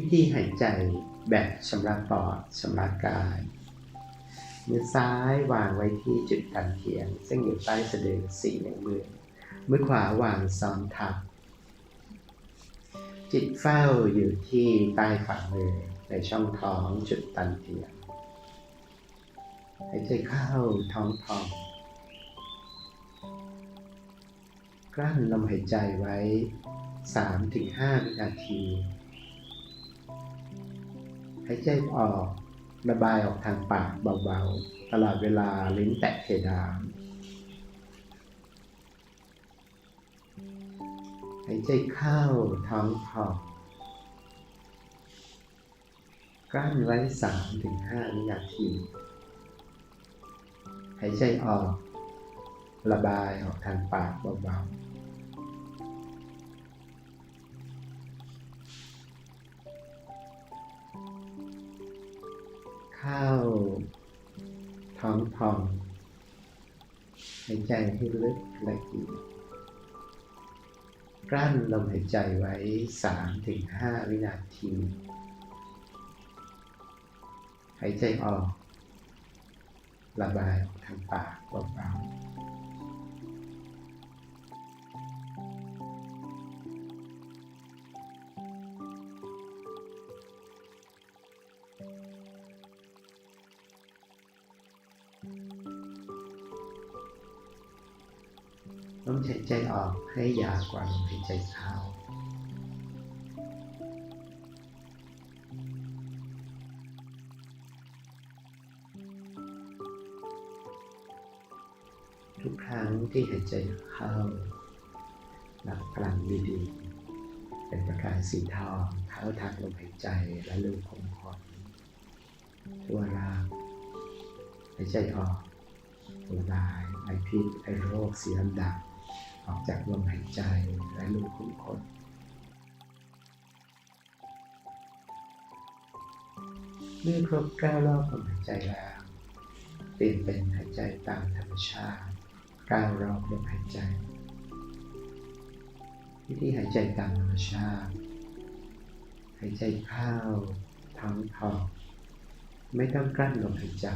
วิธีหายใจแบบชำระปอดชำระกาย มือซ้ายวางไว้ที่จุดตันเทียน ซึ่งอยู่ใต้สะดือสี่นิ้วมือ มือขวาวางซ้อนทับ จิตเฝ้าอยู่ที่ใต้ฝ่ามือในช่องท้องจุดตันเทียน หายใจเข้าท้องพองกลั้นลมหายใจไว้ 3-5 วินาที หายใจออก ระบายออกทางปากเบาๆ ตลอดเวลาลิ้นแตะเพดานหายใจเข้าท้องพองกลั้นไว้3-5วินาที หายใจออก ระบายออกทางปากเบาๆ เข้า ท้องพองหายใจให้ลึกละเอียดกลั้นลมหายใจไว้ 3-5 วินาที หายใจออก ระบายทางปากเบาๆ ลมหายใจออกให้ยาวกว่าลมหายใจเข้าทุกครั้งที่หายใจเข้าหลับพลังดีๆ เป็นประกายสีทองเข้าทางลมหายใจและลูกของขนทั่วร่างหายใจออกระบายไอพิษไอโรคสีดำดำ ออกจากลมหายใจและลูกของขนเมื่อครบเก้ารอบลมหายใจแล้วเปลี่ยนเป็นหายใจตามธรรมชาติก้าวรอบลมหายใจวิธีหายใจตามธรรมชาติ หายใจเข้าท้องพองไม่ต้องกลั้นลมหายใจ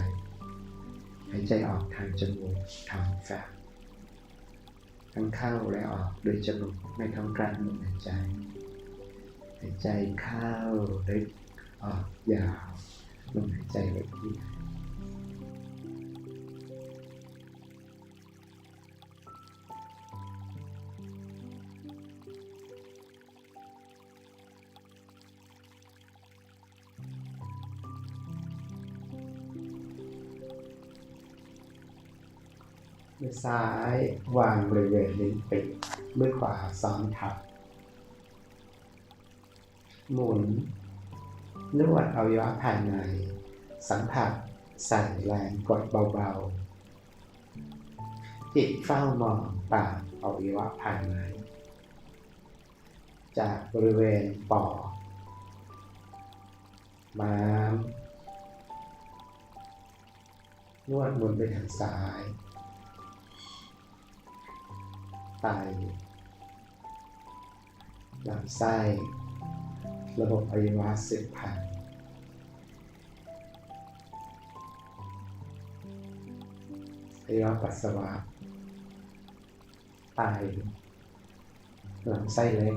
หายใจออกทางจมูกทางแฝง ทั้งเข้าและออกโดยจมูกไม่ท้องกลางลมหายใจหายใจเข้าลึกออกยาวลมหายใจละเอียด มือซ้ายวางบริเวณลิ้นปีกมือขวาซ้อนทับ หมุนนวดอวัยวะภายใน สัมผัสใส่แรงกดเบาๆ จิตเฝ้ามองปากอวัยวะภายใน จากบริเวณปอดม้ามนวดหมุนไปทางซ้าย ไตลำไส้ ระบบอวัยวะสืบพันธุ์อวัยวะปัสสาวะไตลำไส้เล็ก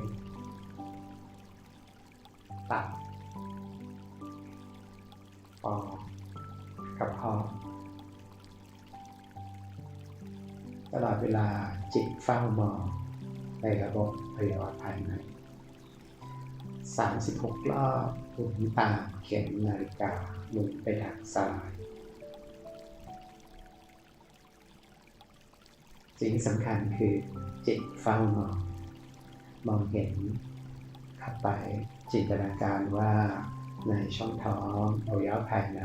ตับปอดกระเพาะ ตลอดเวลาจิตเฝ้ามองในระบบอวัยวะภายใน 36 รอบหมุนตามเข็มนาฬิกาหมุนไปทางซ้ายสิ่งสำคัญคือจิตเฝ้ามอง มองเห็นเข้าไปจินตนาการว่าในช่องท้องอวัยวะภายใน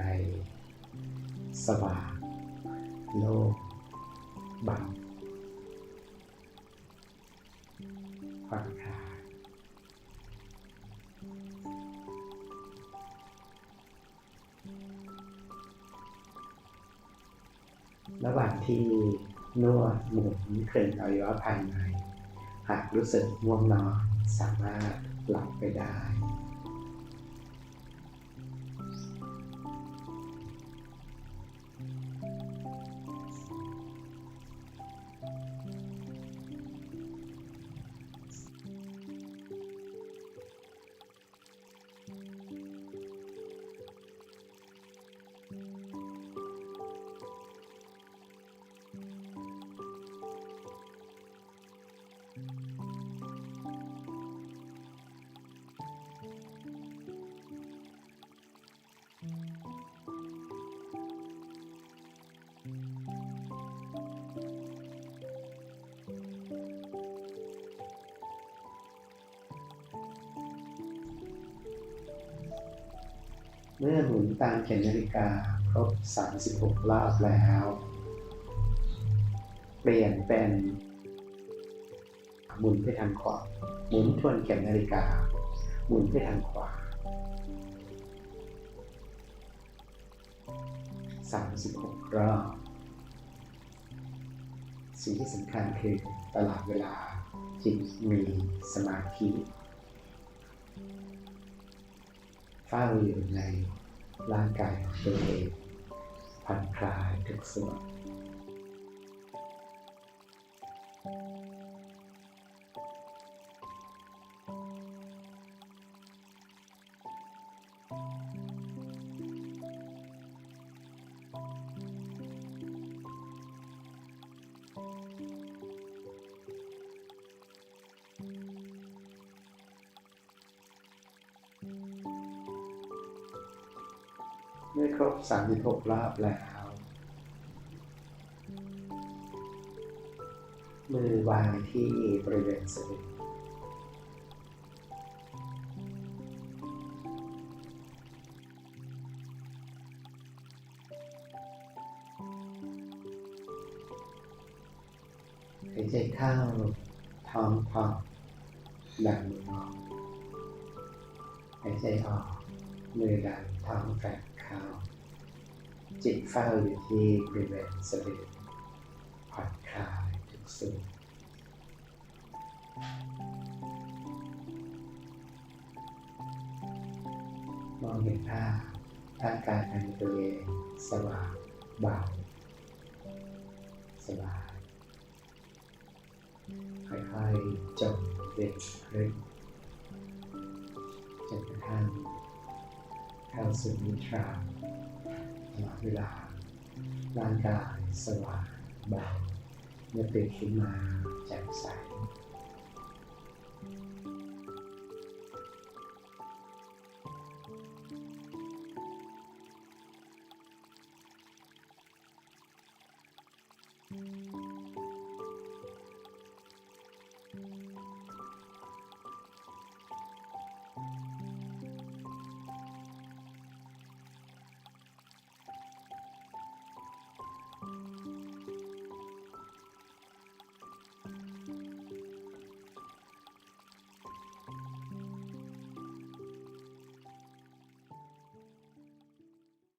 สว่างโล่ง เบาผ่อนคลายระหว่างที่นวดหมุนเคลื่อนอวัยวะภายใน หากรู้สึกง่วงนอนสามารถหลับไปได้ เมื่อหมุนตามเข็มนาฬิกาครบ 36รอบแล้ว เปลี่ยนเป็นหมุนไปทางขวาหมุนทวนเข็มนาฬิกา หมุนไปทางขวา 36 รอบ สิ่งที่สำคัญคือตลอดเวลาจิตมีสมาธิ เฝ้าอยู่ในร่างกายของตัวเองผ่อนคลายทุกส่วน เมื่อครบ36รอบแล้ว มือวางที่บริเวณสะดือหายใจเข้าท้องพองดันมือออกหายใจออกมือดันท้องแฝง เข้า จิตเฝ้าอยู่ที่บริเวณสะดือผ่อนคลายทุกส่วนมองเห็นภาพร่างกายภายในตัวเองสว่างเบาสบาย ค่อยๆจมเย็นขึ้นจนกระทั่ง เข้าสู่นิทราตลอดเวลา ร่างกายสว่างเบาเมื่อตื่นขึ้นมาแจ่มใส